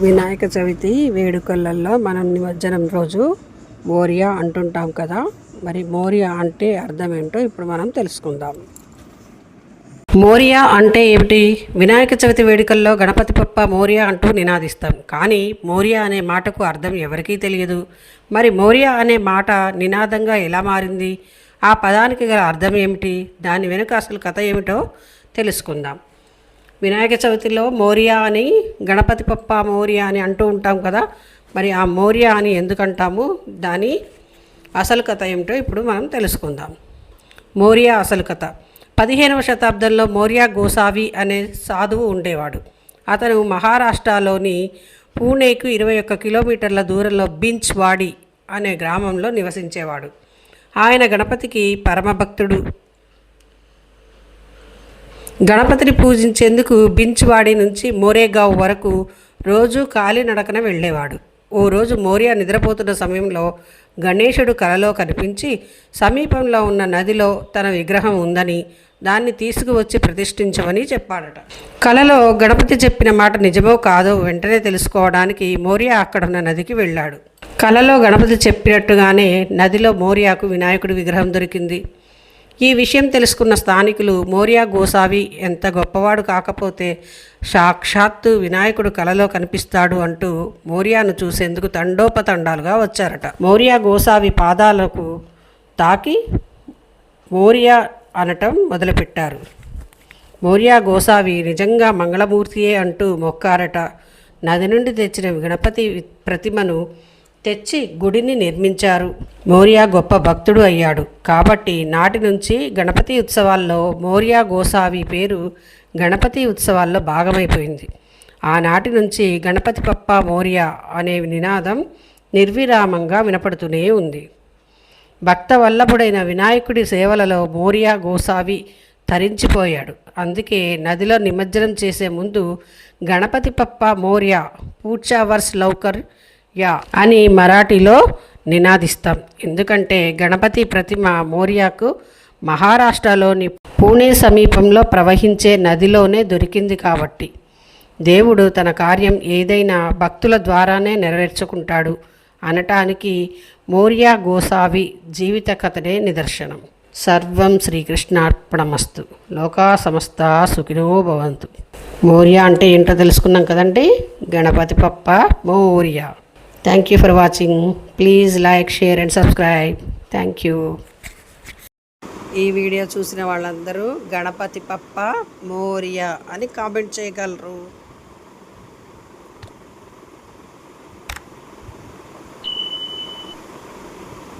వినాయక చవితి వేడుకలలో మనం నిమజ్జనం రోజు మోరియా అంటుంటాం కదా. మరి మోరియా అంటే అర్థం ఏంటో ఇప్పుడు మనం తెలుసుకుందాం. మోరియా అంటే ఏమిటి? వినాయక చవితి వేడుకల్లో గణపతి పప్ప మోరియా అంటూ నినాదిస్తాం. కానీ మోరియా అనే మాటకు అర్థం ఎవరికీ తెలియదు. మరి మోరియా అనే మాట నినాదంగా ఎలా మారింది? ఆ పదానికి గల అర్థం ఏమిటి? దాని వెనుక అసలు కథ ఏమిటో తెలుసుకుందాం. వినాయక చవితిలో మోరియా అని గణపతి పప్ప మోరియా అని అంటూ ఉంటాం కదా. మరి ఆ మోరియా అని ఎందుకంటాము? దాని అసలు కథ ఏమిటో ఇప్పుడు మనం తెలుసుకుందాం. మోరియా అసలు కథ. పదిహేనవ శతాబ్దంలో మోరియా గోసావి అనే సాధువు ఉండేవాడు. అతను మహారాష్ట్రలోని పూణేకు ఇరవై ఒక్క కిలోమీటర్ల దూరంలో బించ్ వాడి అనే గ్రామంలో నివసించేవాడు. ఆయన గణపతికి పరమభక్తుడు. గణపతిని పూజించేందుకు బించ్వాడి నుంచి మోరేగావ్ వరకు రోజు కాలినడకన వెళ్ళేవాడు. ఓ రోజు మోరియా నిద్రపోతున్న సమయంలో గణేశుడు కలలో కనిపించి సమీపంలో ఉన్న నదిలో తన విగ్రహం ఉందని దాన్ని తీసుకువచ్చి ప్రతిష్ఠించమని చెప్పాడట. కలలో గణపతి చెప్పిన మాట నిజమో కాదో వెంటనే తెలుసుకోవడానికి మోరియా అక్కడున్న నదికి వెళ్ళాడు. కలలో గణపతి చెప్పినట్టుగానే నదిలో మోరియాకు వినాయకుడి విగ్రహం దొరికింది. ఈ విషయం తెలుసుకున్న స్థానికులు మోరియా గోసావి ఎంత గొప్పవాడు కాకపోతే సాక్షాత్తు వినాయకుడు కలలో కనిపిస్తాడు అంటూ మోరియాను చూసేందుకు తండోపతండాలుగా వచ్చారట. మోరియా గోసావి పాదాలకు తాకి మోరియా అనటం మొదలుపెట్టారు. మోరియా గోసావి నిజంగా మంగళమూర్తియే అంటూ మొక్కారట. నది నుండి తెచ్చిన గణపతి ప్రతిమను తెచ్చి గుడిని నిర్మించారు. మోరియా గొప్ప భక్తుడు అయ్యాడు. కాబట్టి నాటి నుంచి గణపతి ఉత్సవాల్లో మోరియా గోసావి పేరు గణపతి ఉత్సవాల్లో భాగమైపోయింది. ఆనాటి నుంచి గణపతి పప్ప మోరియా అనే నినాదం నిర్విరామంగా వినపడుతూనే ఉంది. భక్త వల్లభుడైన వినాయకుడి సేవలలో మోరియా గోసావి తరించిపోయాడు. అందుకే నదిలో నిమజ్జనం చేసే ముందు గణపతి పప్ప మోరియా పూడ్చావర్స్ లౌకర్ యా. అని మరాఠీలో నినాదిస్తాం. ఎందుకంటే గణపతి ప్రతిమ మౌర్యాకు మహారాష్ట్రలోని పూణే సమీపంలో ప్రవహించే నదిలోనే దొరికింది కాబట్టి దేవుడు తన కార్యం ఏదైనా భక్తుల ద్వారానే నెరవేర్చుకుంటాడు అనటానికి మోరియా గోసావి జీవిత కథనే నిదర్శనం. సర్వం శ్రీకృష్ణార్పణమస్తు. లోకా సమస్త సుఖినో భవంతు. మోరియా అంటే ఏంటో తెలుసుకున్నాం కదండి? Ganapati Bappa Morya. Thank you for watching please like share and subscribe thank you ఈ వీడియో చూసిన వాళ్ళందరూ గణపతి పప్ప మోరియా అని కామెంట్ చేయగలరు.